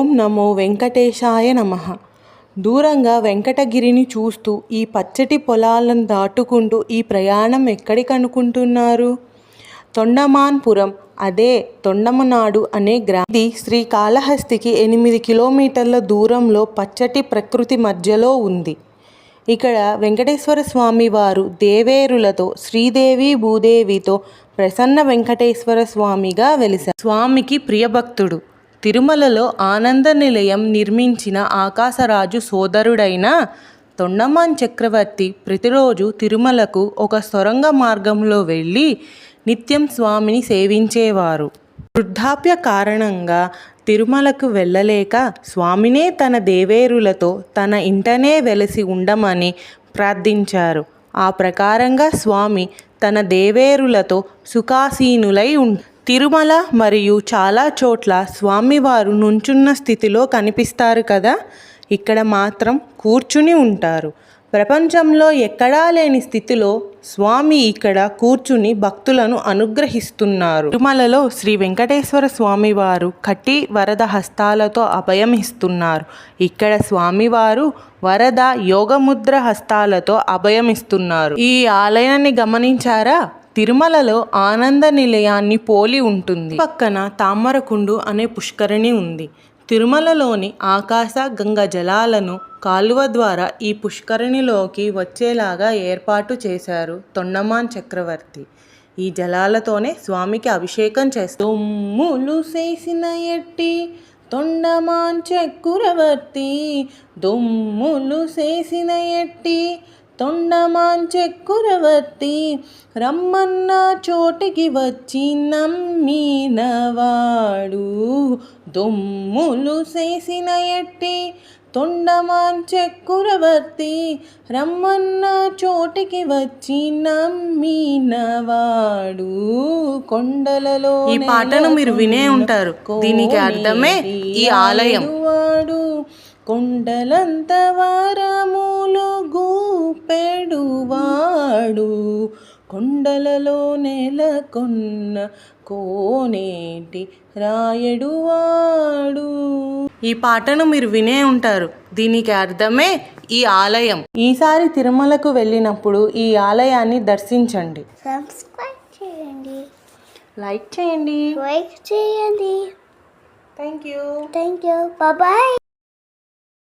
ఓం నమో వెంకటేశాయ నమ. దూరంగా వెంకటగిరిని చూస్తూ ఈ పచ్చటి పొలాలను దాటుకుంటూ ఈ ప్రయాణం ఎక్కడికి అనుకుంటున్నారు తొండమాన్పురం అదే తొండమనాడు అనే గ్రా ఇది శ్రీకాళహస్తికి ఎనిమిది కిలోమీటర్ల దూరంలో పచ్చటి ప్రకృతి మధ్యలో ఉంది. ఇక్కడ వెంకటేశ్వర స్వామి వారు దేవేరులతో శ్రీదేవి భూదేవితో ప్రసన్న వెంకటేశ్వర స్వామిగా వెలిశారు స్వామికి ప్రియభక్తుడు. తిరుమలలో ఆనంద నిలయం నిర్మించిన ఆకాశరాజు సోదరుడైన తొండమాన్ చక్రవర్తి ప్రతిరోజు తిరుమలకు ఒక సొరంగ మార్గంలో వెళ్ళి నిత్యం స్వామిని సేవించేవారు. వృద్ధాప్య కారణంగా తిరుమలకు వెళ్ళలేక స్వామినే తన దేవేరులతో తన ఇంటనే వెలసి ఉండమని ప్రార్థించారు. ఆ ప్రకారంగా స్వామి తన దేవేరులతో సుఖాసీనులై ఉం తిరుమల మరియు చాలా చోట్ల స్వామివారు నుంచున్న స్థితిలో కనిపిస్తారు కదా? ఇక్కడ మాత్రం కూర్చుని ఉంటారు. ప్రపంచంలో ఎక్కడా లేని స్థితిలో స్వామి ఇక్కడ కూర్చుని భక్తులను అనుగ్రహిస్తున్నారు. తిరుమలలో శ్రీ వెంకటేశ్వర స్వామివారు కటి కట్టి వరద హస్తాలతో అభయం ఇస్తున్నారు ఇక్కడ స్వామివారు వరద యోగముద్ర హస్తాలతో అభయం ఇస్తున్నారు ఈ ఆలయాన్ని గమనించారా? తిరుమలలో ఆనంద నిలయాన్ని పోలి ఉంటుంది. పక్కన తామరకుండు అనే పుష్కరిణి ఉంది. తిరుమలలోని ఆకాశ గంగ జలాలను కాలువ ద్వారా ఈ పుష్కరిణిలోకి వచ్చేలాగా ఏర్పాటు చేశారు తొండమాన్ చక్రవర్తి. ఈ జలాలతోనే స్వామికి అభిషేకం చేస్తూ దొమ్ములు చేసిన ఎట్టి తొండమాన్ చక్రవర్తి దొమ్ములు చేసిన ఎట్టి తొండమాన్ చక్రవర్తి రమ్మన్న చోటికి వచ్చి నమ్మినవాడు దొమ్ములు చేసిన ఎట్టి తొండమాన్ చక్రవర్తి రమ్మన్న చోటికి వచ్చి నమ్మినవాడు కొండలలో ఈ పాటను మీరు వినే ఉంటారు. దీనికి అర్థమే ఈ ఆలయం. వాడు కొండలంత వారములు గూపెడువాడు. కొండలలో నెలకొన్న కోనేటి రాయడువాడు. ఈ పాటను మీరు వినే ఉంటారు. దీనికి అర్థమే ఈ ఆలయం. ఈసారి తిరుమలకు వెళ్ళినప్పుడు ఈ ఆలయాన్ని దర్శించండి. సబ్స్క్రైబ్ చేయండి. లైక్ చేయండి. లైక్ చేయండి. Thank you. Thank you. Bye.